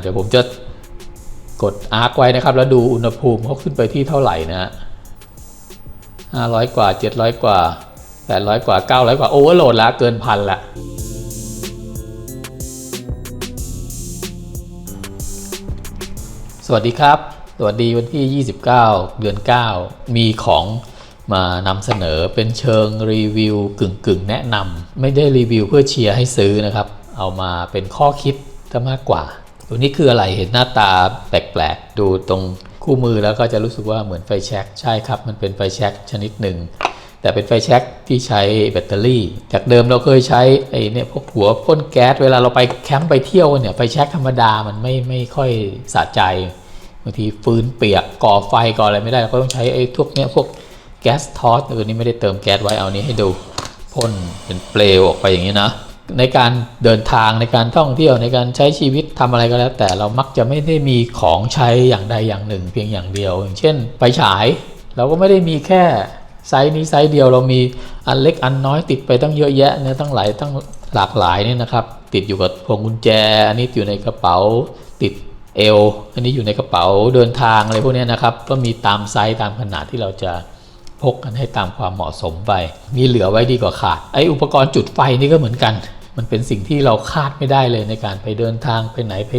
เดี๋ยวผมจะกดอาร์คไว้นะครับ แล้วดูอุณหภูมิเขาขึ้นไปที่เท่าไหร่นะฮะ500กว่า700กว่า800กว่า900กว่าโอเวอร์โหลดล้วเกินพันละสวัสดีครับ สวัสดีวันที่ 29 เดือน 9 มีของมานำเสนอเป็นเชิงรีวิวกึ่งกึ่งแนะนำไม่ได้รีวิวเพื่อเชียร์ให้ซื้อนะครับ เอามาเป็นข้อคิดซะมากกว่า ตัวนี้คืออะไรเห็นหน้าตาแปลกๆ ดูตรงคู่มือแล้วก็จะรู้สึกว่าเหมือนไฟแช็กใช่ครับ มันเป็นไฟแช็กชนิดหนึ่ง แต่เป็นไฟแช็กที่ใช้แบตเตอรี่ จากเดิมเราเคยใช้ไอ้เนี่ยพวกหัวพ่นแก๊สเวลาเราไปแคมป์ไปเที่ยวเนี่ยไฟแช็กธรรมดามันไม่ไม่ค่อยสะใจบางทีฟืนเปียกก่อไฟก่ออะไรไม่ได้เราก็ต้องใช้ไอ้พวกเนี้ยพวกแก๊สทอสเออนี่ไม่ได้เติมแก๊สไว้เอานี้ให้ดูพ่นเป็นเปลวออกไปอย่างนี้นะ ในการเดินทางในการท่องเที่ยวในการใช้ชีวิตทำอะไรก็แล้ว แต่เรามักจะไม่ได้มีของใช้อย่างใดอย่างหนึ่ง เพียงอย่างเดียว อย่างเช่นไฟฉาย เราก็ไม่ได้มีแค่ไซส์นี้ไซส์เดียวเรามีอันเล็กอันน้อยติดไปตั้งเยอะแยะเนี่ยตั้งหลายตั้งหลากหลายเนี่ยนะครับ ติดอยู่กับพวงกุญแจ อันนี้อยู่ในกระเป๋าติดเอวอันนี้อยู่ในกระเป๋าเดินทางอะไรพวกนี้นะครับ ก็มีตามไซส์ตามขนาดที่เราจะพกกันให้ตามความเหมาะสมไป มีเหลือไว้ดีกว่าขาดไออุปกรณ์จุดไฟนี่ก็เหมือนกัน มันเป็นสิ่งที่เราคาดไม่ได้เลยในการไปเดินทางไปไหนไป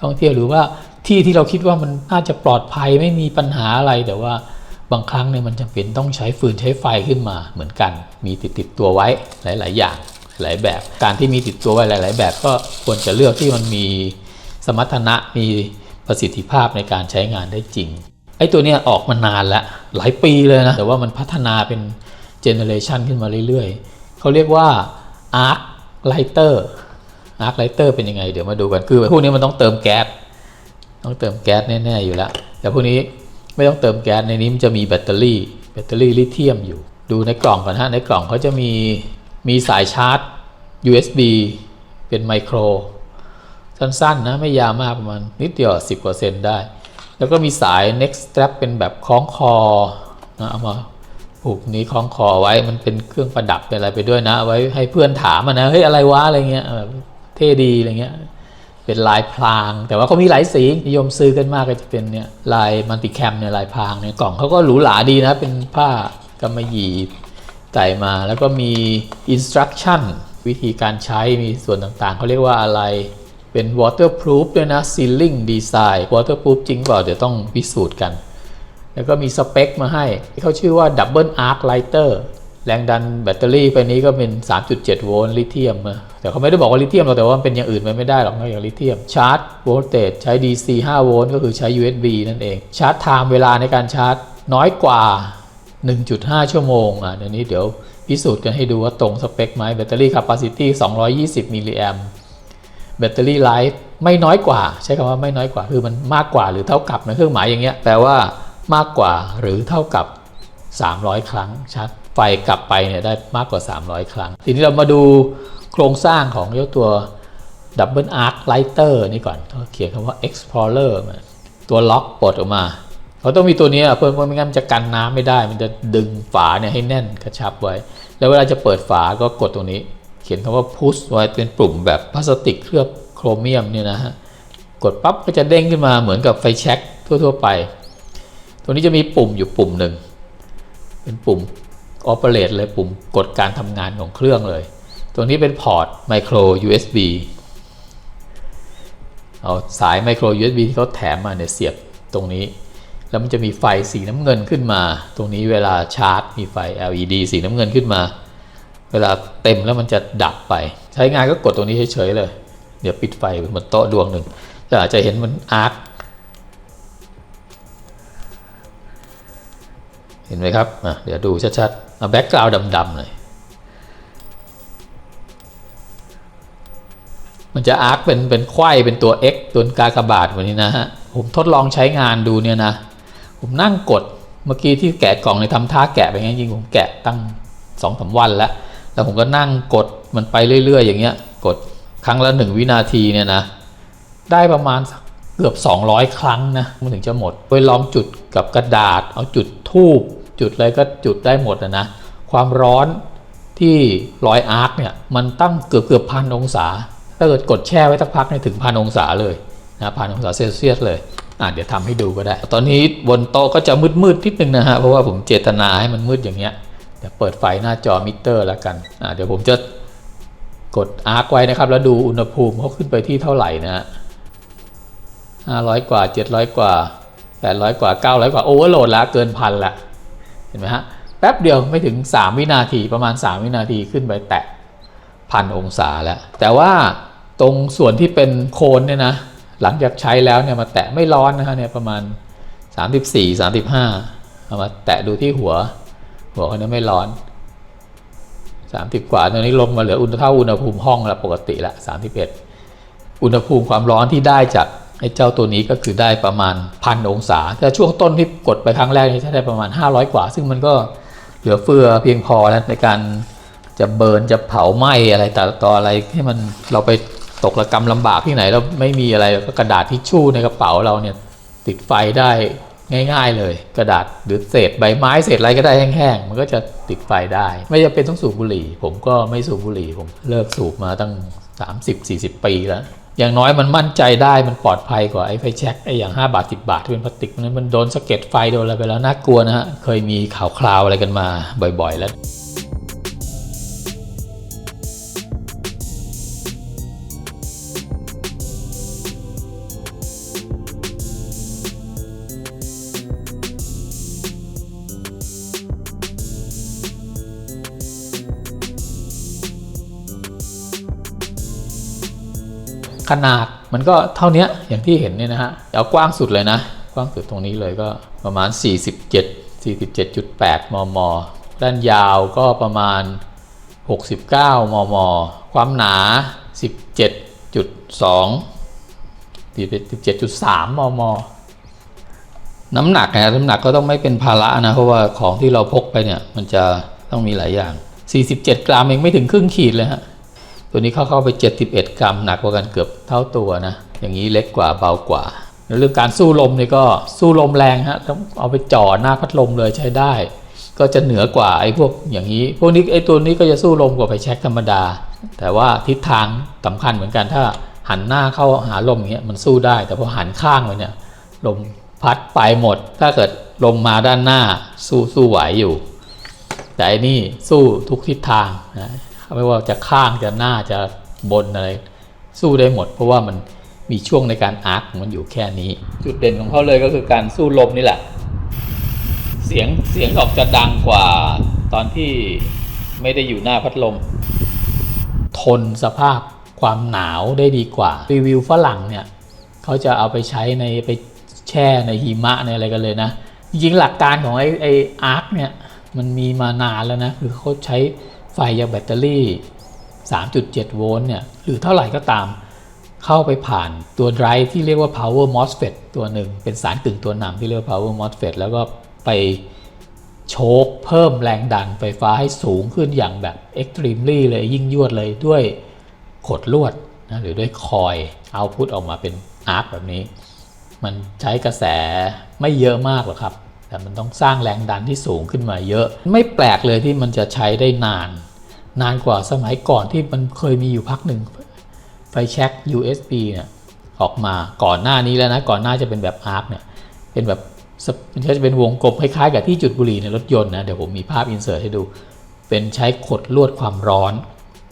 ท่องเที่ยวหรือว่าที่ที่เราคิดว่ามันน่าจะปลอดภัยไม่มีปัญหาอะไรแต่ว่าบางครั้งเนี่ยมันจำเป็นต้องใช้ฟืนใช้ไฟขึ้นมาเหมือนกัน มีติดติดตัวไว้หลาย ๆ อย่างหลายแบบ การที่มีติดตัวไว้หลาย ๆ แบบ ก็ควรจะเลือกที่มันมีสมรรถนะมีประสิทธิภาพในการใช้งานได้จริงไอ้ตัวเนี้ยออกมานานแล้วหลายปีเลยนะแต่ว่ามันพัฒนาเป็นเจเนเรชันขึ้นมาเรื่อย ๆเขาเรียกว่า Arc Lighter Arc Lighter เป็นยังไง เดี๋ยวมาดูกัน คือพวกนี้มันต้องเติมแก๊ส ต้องเติมแก๊สแน่ๆอยู่แล้ว แต่พวกนี้ไม่ต้องเติมแก๊ส ในนี้มันจะมีแบตเตอรี่ แบตเตอรี่ลิเธียมอยู่ ดูในกล่องก่อนฮะ ในกล่องเขาจะมีมีสายชาร์จ USB เป็นไมโคร สั้นๆ นะ ไม่ยาวมากประมาณนิดเดียว 10กว่าเซนได้ แล้วก็มีสาย next strap เป็นแบบคล้องคอนะเอามา ผูกนี้คล้องคอไว้มันเป็นเครื่องประดับเป็นอะไรไปด้วยนะ ไว้ให้เพื่อนถามนะเฮ้ยอะไรวะอะไรเงี้ยเท่ดีอะไรเงี้ยเป็นลายพราง แต่ว่าเขามีหลายสีนิยมซื้อกันมากก็จะเป็นเนี่ยลายมัลติแคมเนี่ยลายพรางเนี่ยกล่องเขาก็หรูหราดีนะ เป็นผ้ากำมะหยี่ใส่มา แล้วก็มี instruction วิธีการใช้มีส่วนต่างๆ เขาเรียกว่าอะไรเป็น waterproof ด้วยนะ sealing design waterproof จริงเปล่าเดี๋ยวต้องพิสูจน์กัน แล้วก็มีสเปคมาให้เขาชื่อว่า double arc lighter แรงดันแบตเตอรี่ไปนี้ก็เป็น 3.7 โวลต์ลิเธียมแต่เขาไม่ได้บอกว่าลิเธียมหรอกแต่ว่ามันเป็นอย่างอื่นมันไม่ได้หรอกนอกจากลิเธียม ชาร์จโวลต์เตจใช้ DC 5 โวลต์ก็คือใช้ USB นั่นเอง ชาร์จไทม์เวลาในการชาร์จน้อยกว่า 1.5 ชั่วโมงอะเดี๋ยวนี้เดี๋ยวพิสูจน์กันให้ดูว่าตรงสเปคไหมแบตเตอรี่ capacity 220 มิลลิแอมแบตเตอรี่ไลฟ์ไม่น้อยกว่า ใช้คำว่าไม่น้อยกว่าคือมันมากกว่าหรือเท่ากับนเครื่องหมายอย่างเงี้ยแปลว่า มากกว่าหรือเท่ากับ 300 ครั้งชาร์จไฟกลับไปเนี่ยได้มากกว่า 300 ครั้ง ทีนี้เรามาดูโครงสร้างของเจ้าตัว Double Arc Lighter นี่ก่อนเขาเขียนคำว่า Explorer มาตัวล็อกปลดออกมาเขาต้องมีตัวนี้เพื่อเพราะไม่งั้นมันจะกันน้ำไม่ได้ มันจะดึงฝาเนี่ยให้แน่นกระชับไว้ แล้วเวลาจะเปิดฝาก็กดตรงนี้ เขียนคำว่า push ไว้เป็นปุ่มแบบพลาสติกเคลือบโครเมียมเนี่ยนะฮะกดปั๊บก็จะเด้งขึ้นมาเหมือนกับไฟแช็กทั่ว ๆ ไป ตัวนี้จะมีปุ่มอยู่ปุ่มหนึ่ง เป็นปุ่ม operate เลยปุ่มกดการทำงานของเครื่องเลยตัวนี้เป็นพอร์ต micro USB เอาสาย micro USB ที่เขาแถมมาเนี่ยเสียบตรงนี้ แล้วมันจะมีไฟสีน้ำเงินขึ้นมา ตรงนี้เวลาชาร์จ มีไฟ LED สีน้ำเงินขึ้นมา เวลาเต็มแล้วมันจะดับไป ใช้งานก็กดตรงนี้เฉยๆเลย เดี๋ยวปิดไฟบนโต๊ะดวงหนึ่งจะอาจจะเห็นมันอาร์ค เห็นไหมครับอะเดี๋ยวดูชัดๆเอาแบ็กกราวด์ดำๆหน่อยมันจะอาร์คเป็นเป็นไขว้เป็นตัว X ตัวกากบาทวันนี้นะฮะผมทดลองใช้งานดูเนี่ยนะ ผมนั่งกดเมื่อกี้ที่แกะกล่องในทำท่าแกะไปงั้นจริงผมแกะตั้งสองสาวันแล้ว แล้วผมก็นั่งกดมันไปเรื่อย ๆ อย่างเงี้ย กดครั้งละหนึ่งวินาทีเนี่ยนะ ได้ประมาณสัก เกือบ 200 ครั้งนะมันถึงจะหมดไปล้องจุดกับกระดาษ เอาจุดทูบจุดอะไรก็จุดได้หมดนะนะ ความร้อนที่รอยอาร์คเนี่ยมันตั้งเกือบเกือบพันองศา ถ้าเกิดกดแช่ไว้สักพักเนี่ยถึงพันองศาเลยนะพันองศาเซลเซียสเลยอะเดี๋ยวทำให้ดูก็ได้ ตอนนี้บนโต๊ะก็จะมืดๆนิดนึงนะฮะ เพราะว่าผมเจตนาให้มันมืดอย่างเงี้ย เดี๋ยวเปิดไฟหน้าจอมิเตอร์แล้วกันอะเดี๋ยวผมจะกดอาร์คไว้นะครับ แล้วดูอุณหภูมิเขาขึ้นไปที่เท่าไหร่นะฮะ 500 กว่า 700 กว่า 800 กว่า 900 กว่าโอเวอร์โหลดแล้วเกินพันละเห็นไหมฮะแป๊บเดียวไม่ถึง 3 วินาทีประมาณ 3 วินาทีขึ้นไปแตะพันองศาแล้ว แต่ว่าตรงส่วนที่เป็นโคนเนี่ยนะหลังจากใช้แล้วเนี่ยมาแตะไม่ร้อนนะฮะเนี่ยประมาณ 34 35เอามาแตะดูที่หัว หัวเขาเนี่ยไม่ร้อน 30 กว่าตอนนี้ลงมาเหลืออุณหเท่าอุณหภูมิห้องแล้วปกติละ31 อุณหภูมิความร้อนที่ได้จาก ไอ้เจ้าตัวนี้ก็คือได้ประมาณพันองศา แต่ช่วงต้นที่กดไปครั้งแรกนี่ได้ประมาณ 500 กว่า ซึ่งมันก็เหลือเฟือเพียงพอแล้วในการจะเบิร์นจะเผาไหม้อะไรต่อต่ออะไรที่มันเราไปตกระกรรมลำบากที่ไหนเราไม่มีอะไรก็กระดาษทิชชู่ในกระเป๋าเราเนี่ยติดไฟได้ง่ายๆเลย กระดาษหรือเศษใบไม้เศษอะไรก็ได้แห้งๆมันก็จะติดไฟได้ ไม่จำเป็นต้องสูบบุหรี่ ผมก็ไม่สูบบุหรี่ผมเลิกสูบมาตั้ง 30-40 ปีแล้ว อย่างน้อยมันมั่นใจได้มันปลอดภัยกว่าไอ้ไฟแช็กไอ้อย่าง 5 บาท 10 บาทที่เป็นพลาสติกนั้นมันโดนสะเก็ดไฟโดนอะไรไปแล้วน่ากลัวนะฮะเคยมีข่าวคราวอะไรกันมาบ่อย ๆ แล้ว ขนาดมันก็เท่านี้อย่างที่เห็นเนี่ยนะฮะเอากว้างสุดเลยนะ กว้างสุดตรงนี้เลยก็ประมาณ 47 47.8 มม ด้านยาวก็ประมาณ 69 มม ความหนา 17.2 17.3 มม น้ำหนักนะน้ำหนักก็ต้องไม่เป็นภาระนะ เพราะว่าของที่เราพกไปเนี่ย มันจะต้องมีหลายอย่าง 47 กรัมเองไม่ถึงครึ่งขีดเลยฮะ ตัวนี้เข้าเข้าไป 71 กรัมหนักกว่ากันเกือบเท่าตัวนะ อย่างนี้เล็กกว่าเบากว่าแล้วเรื่องการสู้ลมนี่ก็สู้ลมแรงฮะต้องเอาไปจ่อหน้าพัดลมเลยใช้ได้ ก็จะเหนือกว่าไอ้พวกอย่างนี้ พวกนี้ไอ้ตัวนี้ก็จะสู้ลมกว่าไฟแช็กธรรมดา แต่ว่าทิศทางสำคัญเหมือนกันถ้าหันหน้าเข้าหาลมอย่างเงี้ยมันสู้ได้ แต่พอหันข้างไปเนี่ยลมพัดไปหมด ถ้าเกิดลมมาด้านหน้าสู้สู้ไหวอยู่ แต่อันนี้สู้ทุกทิศทางนะ ไม่ว่าจะข้างจะหน้าจะบนอะไร สู้ได้หมด เพราะว่ามันมีช่วงในการอาร์คมันอยู่แค่นี้ จุดเด่นของเขาเลยก็คือการสู้ลมนี่แหละ เสียงเสียงออกจะดังกว่าตอนที่ไม่ได้อยู่หน้าพัดลม ทนสภาพความหนาวได้ดีกว่า รีวิวฝรั่งเนี่ยเขาจะเอาไปใช้ในไปแช่ในหิมะในอะไรกันเลยนะ จริงหลักการของไอไออาร์คเนี่ยมันมีมานานแล้วนะ คือเขาใช้ ไฟจากแบตเตอรี่ 3.7 โวลต์เนี่ยหรือเท่าไหร่ก็ตามเข้าไปผ่านตัวไดรฟ์ที่เรียกว่า power MOSFET ตัวหนึ่ง เป็นสารกึ่งตัวนำที่เรียกว่า power MOSFET แล้วก็ไปโชคเพิ่มแรงดันไฟฟ้าให้สูงขึ้นอย่างแบบ extremely เลยยิ่งยวดเลยด้วยขดลวดนะหรือด้วยคอยเอาพุทออกมาเป็นอาร์คแบบนี้ มันใช้กระแสไม่เยอะมากหรอกครับ แต่มันต้องสร้างแรงดันที่สูงขึ้นมาเยอะ ไม่แปลกเลยที่มันจะใช้ได้นาน นานกว่าสมัยก่อนที่มันเคยมีอยู่พักหนึ่งไฟแช็ก USB เนี่ยออกมาก่อนหน้านี้แล้วนะ ก่อนหน้าจะเป็นแบบอาร์คเนี่ยเป็นแบบมันจะเป็นวงกลมคล้ายๆกับที่จุดบุหรี่ในรถยนต์นะ เดี๋ยวผมมีภาพอินเสิร์ตให้ดู เป็นใช้ขดลวดความร้อน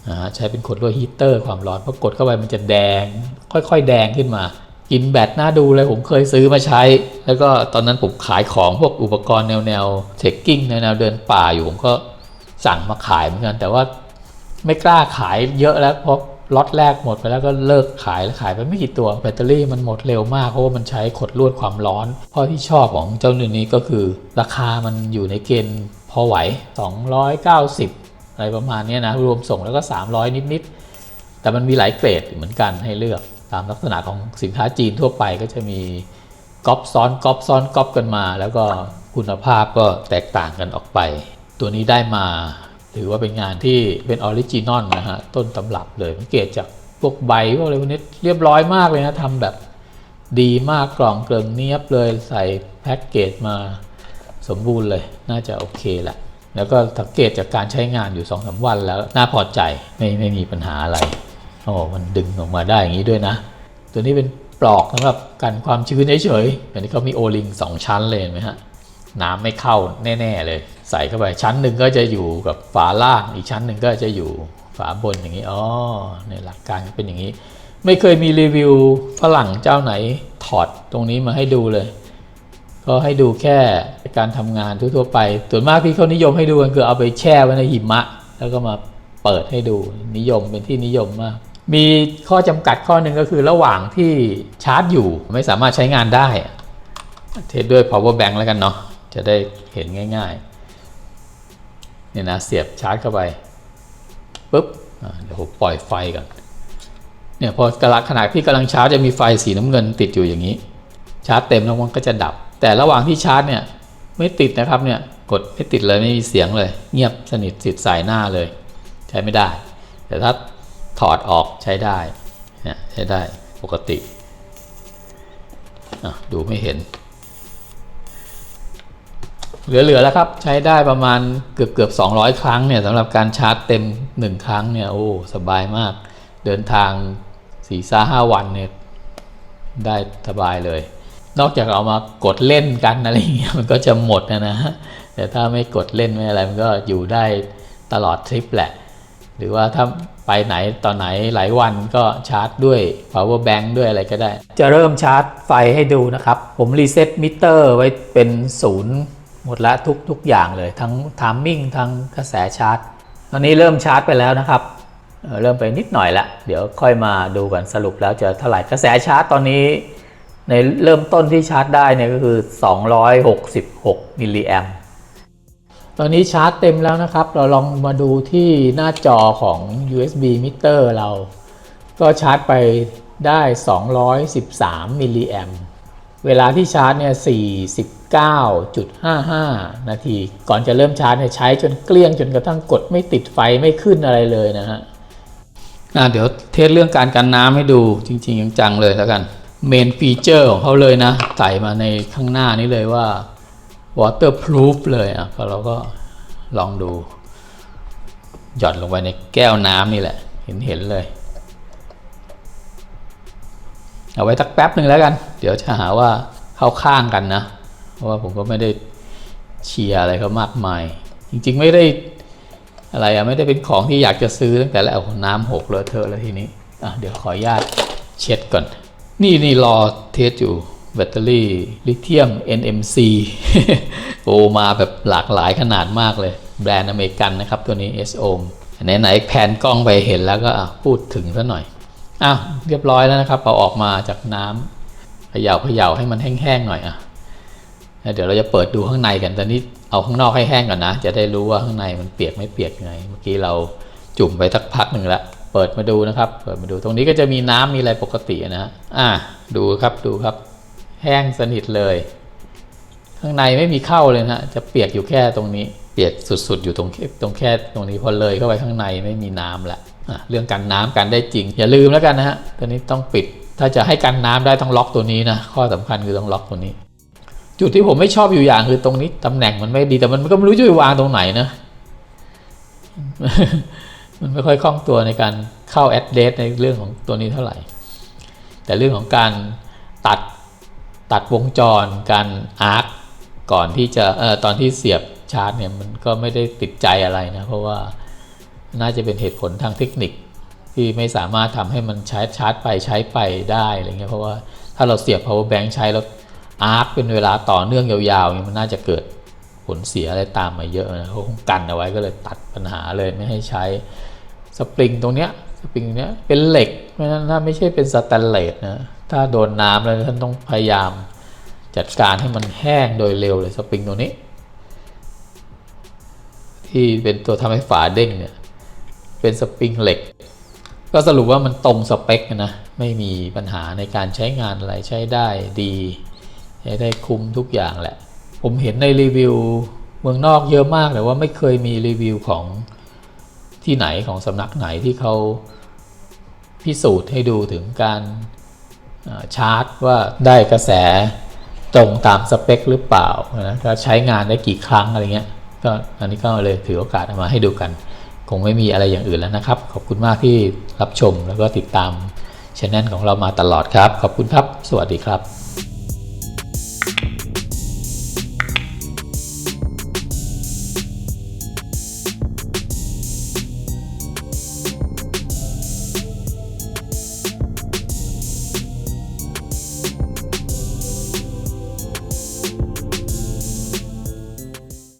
นะฮะใช้เป็นขดลวดฮีเตอร์ความร้อนพอกดเข้าไปมันจะแดง ค่อยๆ แดงขึ้นมา กินแบตน่าดูเลยผมเคยซื้อมาใช้ แล้วก็ตอนนั้นผมขายของพวกอุปกรณ์แนวแนวเทคกิ้งแนวแนวเดินป่าอยู่ผมก็สั่งมาขายเหมือนกัน แต่ว่าไม่กล้าขายเยอะแล้วเพราะล็อตแรกหมดไปแล้วก็เลิกขายแล้วขายไปไม่กี่ตัวแบตเตอรี่มันหมดเร็วมากเพราะว่ามันใช้ขดลวดความร้อนเพราะที่ชอบของเจ้าหนึ่งนี้ก็คือ ราคามันอยู่ในเกณฑ์พอไหว 290 อะไรประมาณนี้นะรวมส่งแล้วก็ 300 นิดๆแต่มันมีหลายเกรดเหมือนกันให้เลือก ตามลักษณะของสินค้าจีนทั่วไปก็จะมีก๊อปซ้อนก๊อปซ้อนก๊อปกันมา แล้วก็คุณภาพก็แตกต่างกันออกไป ตัวนี้ได้มาถือว่าเป็นงานที่เป็นออริจินอลนะฮะต้นตำรับเลยสังเกตจากพวกใบพวกอะไรพวกนี้เรียบร้อยมากเลยนะทำแบบดีมากกล่องเกลิงเนียบเลยใส่แพ็กเกจมาสมบูรณ์เลย น่าจะโอเคแหละแล้วก็สังเกตจากการใช้งานอยู่2อสวันแล้ว น่าพอใจไม่ไม่มีปัญหาอะไร โอ้มันดึงออกมาได้อย่างนี้ด้วยนะ ตัวนี้เป็นปลอกสำหรับกันความชื้นเฉยๆอันนี้เขามีโอลิงสองชั้นเลยเห็นไหมฮะน้ำไม่เข้าแน่ ๆ เลย ใส่เข้าไปชั้นหนึ่งก็จะอยู่กับฝาล่างอีกชั้นหนึ่งก็จะอยู่ฝาบนอย่างนี้อ๋อในหลักการเป็นอย่างนี้ ไม่เคยมีรีวิวฝรั่งเจ้าไหนถอดตรงนี้มาให้ดูเลย ก็ให้ดูแค่การทำงานทั่วๆไป ส่วนมากที่เขานิยมให้ดูกันคือเอาไปแช่ไว้ในหิมะ แล้วก็มาเปิดให้ดูนิยมเป็นที่นิยมมาก มีข้อจำกัดข้อหนึ่งก็คือระหว่างที่ชาร์จอยู่ไม่สามารถใช้งานได้ เทสด้วย power bank แล้วกันเนาะจะได้เห็นง่ายๆเนี่ยนะเสียบชาร์จเข้าไปปุ๊บเดี๋ยวผมปล่อยไฟก่อนเนี่ยพอกระขณะที่กำลังชาร์จจะมีไฟสีน้ำเงินติดอยู่อย่างนี้ ชาร์จเต็มแล้วมันก็จะดับ แต่ระหว่างที่ชาร์จเนี่ยไม่ติดนะครับเนี่ยกดไม่ติดเลยไม่มีเสียงเลย เงียบสนิทติดสายหน้าเลย ใช้ไม่ได้ แต่ถ้า ถอดออกใช้ได้ใช้ได้ปกติดูไม่เห็น เหลือๆแล้วครับ ใช้ได้ประมาณเกือบเกือบ200 ครั้งเนี่ยสำหรับการชาร์จเต็ม 1 ครั้งเนี่ยโอ้สบายมาก เดินทาง4ี่ซาห้าวันเนี่ยได้สบายเลย นอกจากเอามากดเล่นกันอะไรเงี้ยมันก็จะหมดนะนะแต่ถ้าไม่กดเล่นไม่อะไรมันก็อยู่ได้ตลอดทริปแหละ หรือว่าถ้าไปไหนตอนไหนหลายวันก็ชาร์จด้วย power bank ด้วยอะไรก็ได้ จะเริ่มชาร์จไฟให้ดูนะครับ ผมรีเซ็ตมิเตอร์ไว้เป็นศูนย์หมดละทุกทุกอย่างเลย ทั้งทามมิ่งทั้งกระแสชาร์จ ตอนนี้เริ่มชาร์จไปแล้วนะครับ เริ่มไปนิดหน่อยละ เดี๋ยวค่อยมาดูกันสรุปแล้วจะเท่าไหร่กระแสชาร์จตอนนี้ ในเริ่มต้นที่ชาร์จได้เนี่ยก็คือ 266มิลลิแอมป์ ตอนนี้ชาร์จเต็มแล้วนะครับ เราลองมาดูที่หน้าจอของ USB มิเตอร์เรา ก็ชาร์จไปได้ 213 มิลลิแอมเวลาที่ชาร์จเนี่ย 49.55 นาที ก่อนจะเริ่มชาร์จเนี่ยใช้จนเกลี้ยงจนกระทั่งกดไม่ติดไฟไม่ขึ้นอะไรเลยนะฮะอะเดี๋ยวเทสเรื่องการกันน้ำให้ดูจริงๆจังๆเลยแล้วกัน เมนฟีเจอร์ของเขาเลยนะใส่มาในข้างหน้านี้เลยว่า waterproof เลยอะก็เราก็ลองดู หย่อนลงไปในแก้วน้ำนี่แหละ เห็นเห็นเลย เอาไว้สักแป๊บหนึ่งแล้วกัน เดี๋ยวจะหาว่าเข้าข้างกันนะ เพราะว่าผมก็ไม่ได้เชียร์อะไรเขามากมาย จริงๆไม่ได้อะไรอะไม่ได้เป็นของที่อยากจะซื้อตั้งแต่แรกน้ำหกเลอะเทอะแล้วทีนี้อะเดี๋ยวขออนุญาตเช็ดก่อน นี่นี่รอเทสอยู่ แบตเตอรี่ลิเธียม NMC โอมาแบบหลากหลายขนาดมากเลย แบรนด์อเมริกันนะครับ ตัวนี้ s o ไหนๆแผนกล้องไปเห็นแล้วก็พูดถึงซะหน่อยอ้าวเรียบร้อยแล้วนะครับเอาออกมาจากน้ำเขย่าเขย่าให้มันแห้งๆหน่อยอะเดี๋ยวเราจะเปิดดูข้างในกันตอนนี้เอาข้างนอกให้แห้งก่อนนะ จะได้รู้ว่าข้างในมันเปียกไม่เปียกยังไง เมื่อกี้เราจุ่มไปสักพักหนึ่งละเปิดมาดูนะครับ เปิดมาดูตรงนี้ก็จะมีน้ำมีอะไรปกตินะอะดูครับดูครับ แห้งสนิทเลย ข้างในไม่มีเข้าเลยนะจะเปียกอยู่แค่ตรงนี้ เปียกสุดๆอยู่ตรงตรงแค่ตรงนี้พอเลยเข้าไปข้างในไม่มีน้ำละเรื่องกันน้ำกันได้จริง อย่าลืมแล้วกันนะฮะตัวนี้ต้องปิด ถ้าจะให้กันน้ำได้ต้องล็อกตัวนี้นะข้อสำคัญคือต้องล็อกตัวนี้ จุดที่ผมไม่ชอบอยู่อย่างคือตรงนี้ตำแหน่งมันไม่ดีแต่มันก็ไม่รู้จะวางตรงไหนนะ มันไม่ค่อยคล่องตัวในการเข้าแอดเดสในเรื่องของตัวนี้เท่าไหร่ แต่เรื่องของการตัด ตัดวงจรการอาร์คก่อนที่จะเอ่อตอนที่เสียบชาร์จเนี่ยมันก็ไม่ได้ติดใจอะไรนะเพราะว่าน่าจะเป็นเหตุผลทางเทคนิคที่ไม่สามารถทำให้มันใช้ชาร์จไปใช้ไปได้อะไรเงี้ยเพราะว่าถ้าเราเสียบ power bank ใช้แล้วอาร์คเป็นเวลาต่อเนื่องยาวๆเนี่ยมันน่าจะเกิดผลเสียอะไรตามมาเยอะนะเขาคงกันเอาไว้ก็เลยตัดปัญหาเลยไม่ให้ใช้สปริงตรงเนี้ยสปริงเนี้ยเป็นเหล็กเพราะฉะนั้นถ้าไม่ใช่เป็นสแตนเลสนะ ถ้าโดนน้ำแล้วท่านต้องพยายามจัดการให้มันแห้งโดยเร็วเลยสปริงตัวนี้ ที่เป็นตัวทำให้ฝาเด้งเนี่ยเป็นสปริงเหล็ก ก็สรุปว่ามันตรงสเปคนะไม่มีปัญหาในการใช้งานอะไรใช้ได้ดีใช้ได้คุ้มทุกอย่างแหละ ผมเห็นในรีวิวเมืองนอกเยอะมากแต่ว่าไม่เคยมีรีวิวของที่ไหนของสำนักไหนที่เขาพิสูจน์ให้ดูถึงการ ชาร์จว่าได้กระแสตรงตามสเปคหรือเปล่านะก็ใช้งานได้กี่ครั้งอะไรเงี้ยก็อันนี้ก็เลยถือโอกาสมาให้ดูกัน คงไม่มีอะไรอย่างอื่นแล้วนะครับ ขอบคุณมากที่รับชมแล้วก็ติดตามช anel ของเรามาตลอดครับ ขอบคุณครับ สวัสดีครับ